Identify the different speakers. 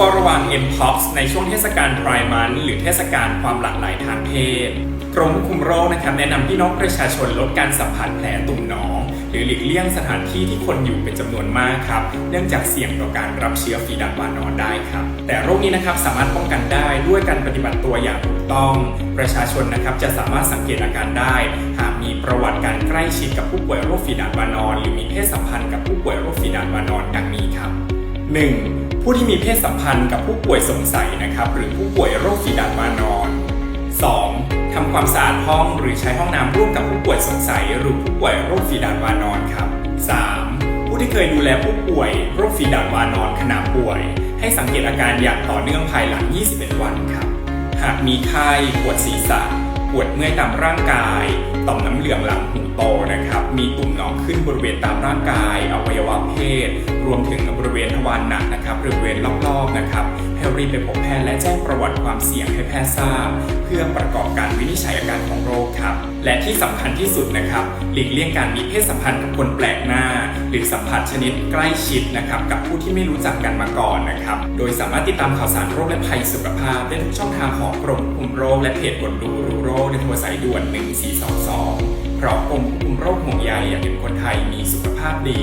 Speaker 1: เฝ้าระวัง Mpox ในช่วงเทศกาลไพร์มันหรือเทศกาลความหลากหลายทางเพศ กรมควบคุมโรคนะครับแนะนำพี่น้องประชาชนลดการสัมผัสแผลตุ่มหนอง หรือหลีกเลี่ยงสถานที่ที่คนอยู่เป็นจำนวนมากครับ เนื่องจากเสี่ยงต่อการรับเชื้อฟีดักวานอนได้ครับ แต่โรคนี้นะครับสามารถป้องกันได้ด้วยการปฏิบัติตัวอย่างถูกต้อง ประชาชนนะครับจะสามารถสังเกตอาการได้ หากมีประวัติการใกล้ชิดกับผู้ป่วยโรคฟีดาดวานอน หรือมีเพศสัมพันธ์กับผู้ป่วยโรคฟีดาดวานอนดังนี้ครับ 1. ผู้ที่มีเพศสัมพันธ์กับผู้ป่วยสงสัยนะครับ หรือผู้ป่วยโรคฝีดาดวานอน 2. ทำความสะอาดห้องหรือใช้ห้องน้ำร่วมกับผู้ป่วยสงสัย หรือผู้ป่วยโรคฝีดาดวานอนครับ 3. ผู้ที่เคยดูแลผู้ป่วยโรคฝีดาดวานอนขณะป่วย ให้สังเกตอาการอย่างต่อเนื่องภายหลัง 21 วันครับ หากมีไข้ปวดศีรษะ ปวดเมื่อยตามร่างกาย ต่อมน้ำเหลืองหลังหูโตนะครับ มีตุ่มหนองขึ้นบริเวณตามร่างกาย อวัยวะเพศ รวมถึงบริเวณทวารหนักนะครับบริเวณรอบๆนะครับให้รีบไปพบแพทย์และแจ้งประวัติความเสี่ยงให้แพทย์ทราบ เพื่อประกอบการวินิจฉัยอาการของโรคครับ และที่สำคัญที่สุดนะครับ หลีกเลี่ยงการมีเพศสัมพันธ์กับคนแปลกหน้า หรือสัมผัสชนิดใกล้ชิดนะครับกับผู้ที่ไม่รู้จักกันมาก่อนนะครับ โดยสามารถติดตามข่าวสารโรคและภัยสุขภาพได้ทุกช่องทางของกรมควบคุมโรคและเพจกดดูรู้โรคในโทรสายด่วน 1422 เพราะกรมควบคุมโรคห่วงใยอยากเห็นคนไทยมีสุขภาพดี